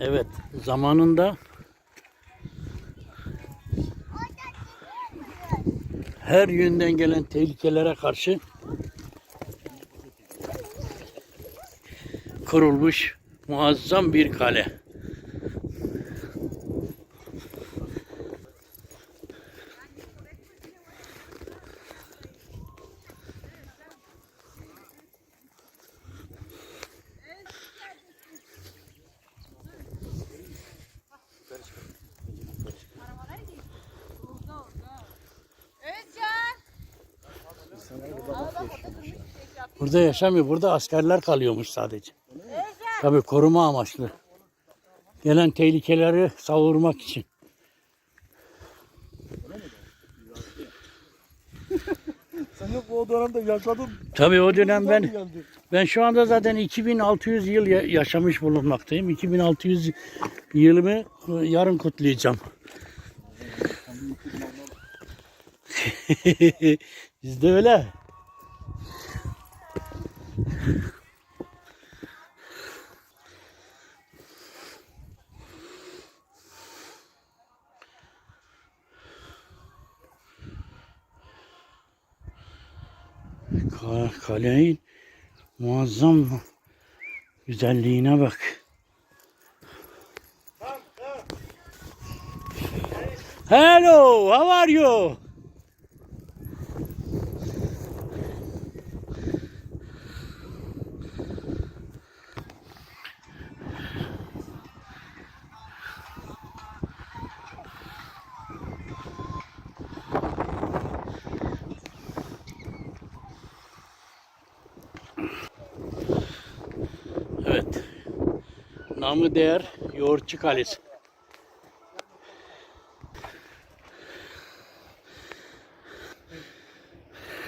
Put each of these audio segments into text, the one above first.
Evet, zamanında her yönden gelen tehlikelere karşı kurulmuş muazzam bir kale. Burada yaşamıyor, burada askerler kalıyormuş sadece. Tabii koruma amaçlı. Gelen tehlikeleri savurmak için. Sen yok o dönemde yaşadın. Tabii o dönem ben ben şu anda zaten 2600 yıl ya- yaşamış bulunmaktayım. 2600 yılımı yarın kutlayacağım. Bizde öyle. كالعين معظم يزلينا بك هلو هاو ار يو Namı değer Yoğurtçu Kalesi.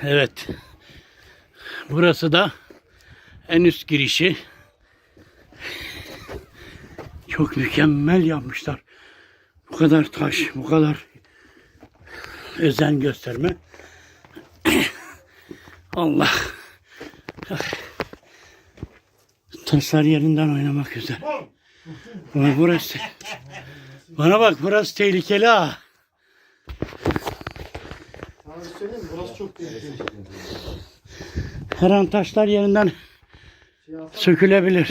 Evet. Burası da en üst girişi. Çok mükemmel yapmışlar. Bu kadar taş, bu kadar özen gösterme. Allah. Taşlar yerinden oynamak güzel. Ama burası. Bana bak burası tehlikeli ha. Burası çok tehlikeli. Her an taşlar yerinden sökülebilir.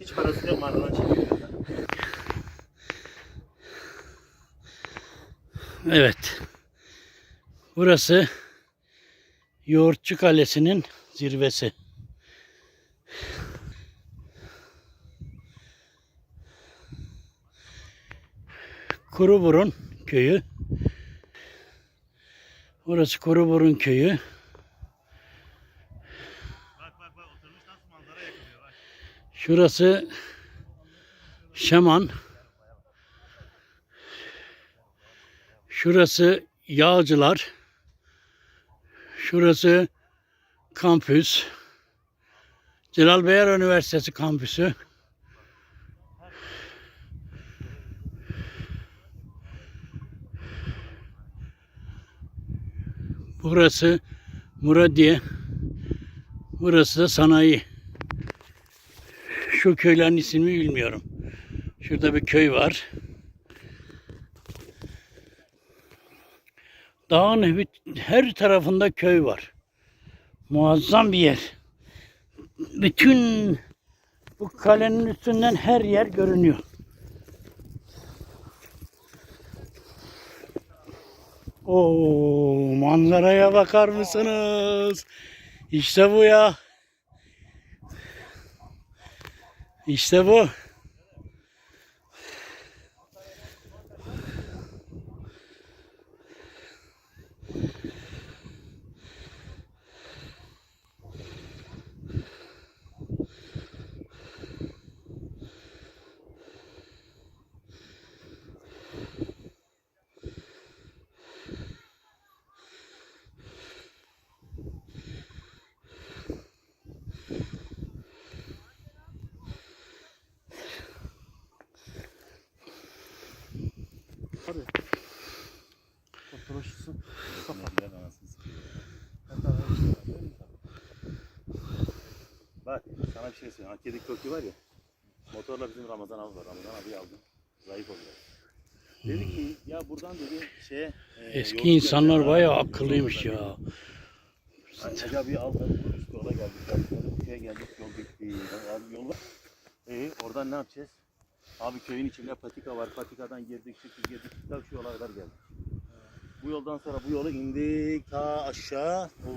hiç parası yok mağaradan çekiyor. Evet. Burası Yoğurtçu Kalesi'nin zirvesi. Kuruburun köyü. Burası Kuruburun köyü. Bak bak bak oturmuş nasıl manzara yakılıyor bak. Şurası Şaman. Şurası Yağcılar. Şurası kampüs. Celal Bayar Üniversitesi kampüsü. Burası Muradiye. Burası da sanayi. Şu köylerin ismini bilmiyorum. Şurada bir köy var. Dağın her tarafında köy var. Muazzam bir yer. Bütün bu kalenin üstünden her yer görünüyor. Oo, manzaraya bakar mısınız? İşte bu ya. İşte bu. var ya. Oturuşusu. Bak sana bir şey söyleyeyim. Hakkı'daki kökü var ya. Motorla bizim Ramazan abi var. Ramazan abi aldım. Zayıf oluyor. Dedi ki ya buradan dedi şeye... E, Eski insanlar ya, bayağı akıllıymış ya. ya. Hacı abiyi aldım. Üst yola geldik. Köye geldik. Yol bitti. Abi yol var. E, oradan ne yapacağız? Abi köyün içinde patika var. Patikadan girdik çıktık girdik. çıktık şu yola kadar geldik. Bu yoldan sonra bu yola indik ta aşağı. O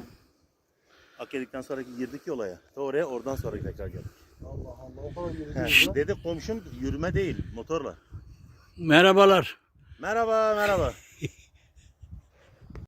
Akedik'ten sonraki girdik yolaya. Ta oraya oradan sonra tekrar geldik. Allah Allah o kadar He, yürüdü. dedi komşum yürüme değil motorla. Merhabalar. Merhaba merhaba.